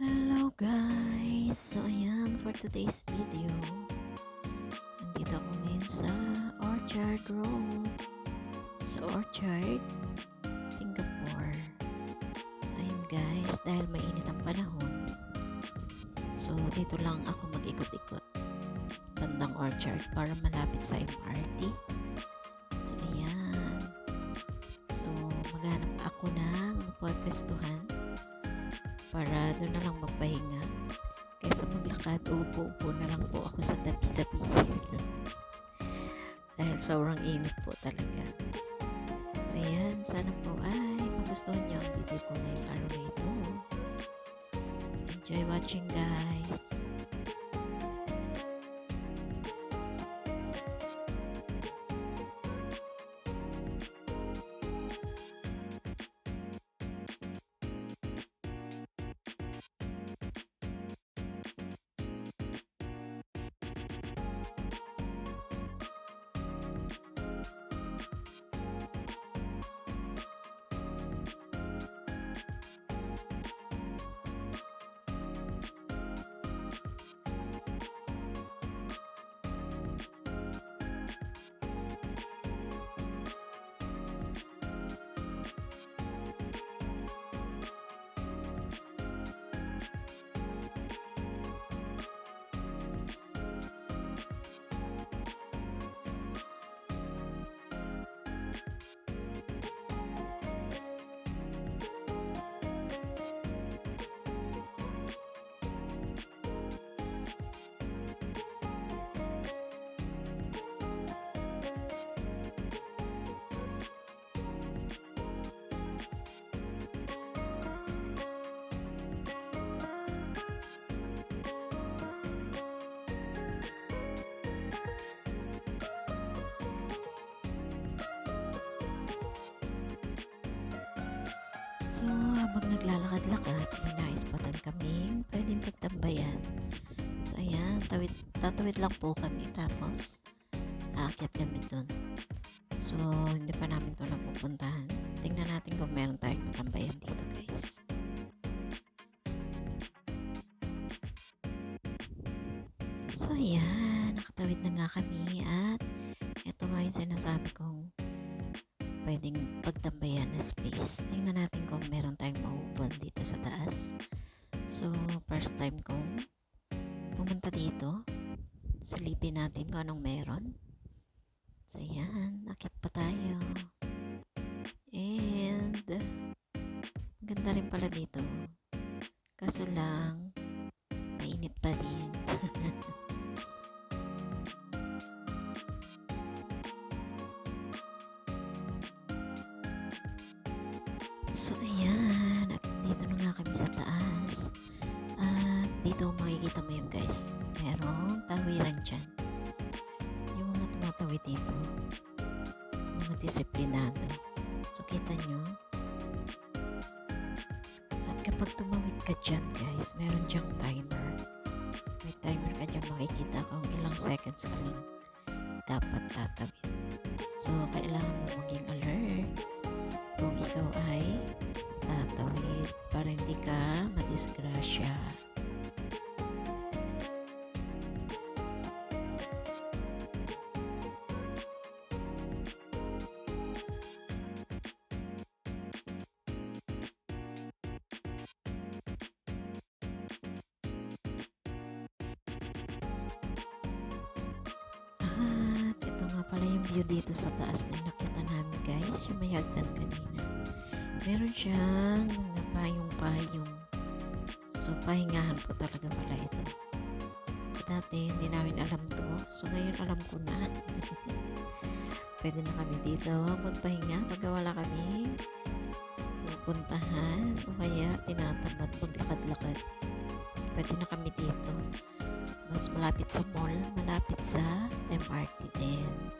Hello guys! So ayan, for today's video, nandito ako ngayon sa Orchard Road. Sa Orchard, Singapore. So ayan guys, dahil mainit ang panahon, so dito lang ako mag-ikot-ikot bandang Orchard para malapit sa MRT. So ayan. So maghanap ako ng mapwestuhan para doon na lang magpahinga. Kaysa maglakad, upo-upo na lang po ako sa tabi-tabi. Dahil sobrang init po talaga. So, ayan. Sana po ay magustuhan niyo ang video ko ngayong araw na ito. Enjoy watching, guys. So, habang naglalakad-lakad, may naispatan kaming pwedeng pagtambayan. So, ayan, tawid, tatawid lang po kami. Tapos, aakyat kami dun. So, hindi pa namin to napupuntahan. Tingnan natin kung meron tayong matambayan dito, guys. So, ayan, nakatawid na nga kami at ito nga yung sinasabi kong pwedeng pagtambayan na space. Tingnan natin kung meron tayong mahupuan dito sa taas. So, first time kong pumunta dito. Silipin natin kung anong meron. So, ayan. Akit pa tayo. And, ganda rin pala dito. Kaso lang, mainit pa rin. So, ayan. At dito na nga kami sa taas. At dito makikita mo yun guys. Merong tawiran dyan. Yung mga tumatawid dito. Mga disiplinado. So, kita nyo. At kapag tumawid ka dyan guys, meron dyang timer. May timer ka dyan makikita kung ilang seconds ka lang dapat tatawid. So, kailangan mo maging alert kung ikaw ay tatawid para hindi ka madisgrasya. Pala yung view dito sa taas na nakita namin guys, yung may hagdan kanina. Meron siyang mga payong-payong. So, pahingahan po talaga pala ito. So, dati hindi namin alam to. So, ngayon alam ko na. Pwede na kami dito magpahinga pag wala kami pupuntahan o kaya tinatamad maglakad-lakad. Pwede na kami dito. Mas malapit sa mall, malapit sa MRT din.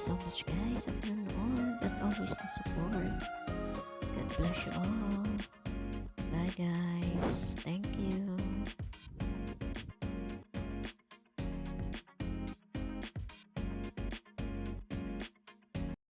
So much guys sa panonood at always na support. God bless you all. Bye guys. Thank.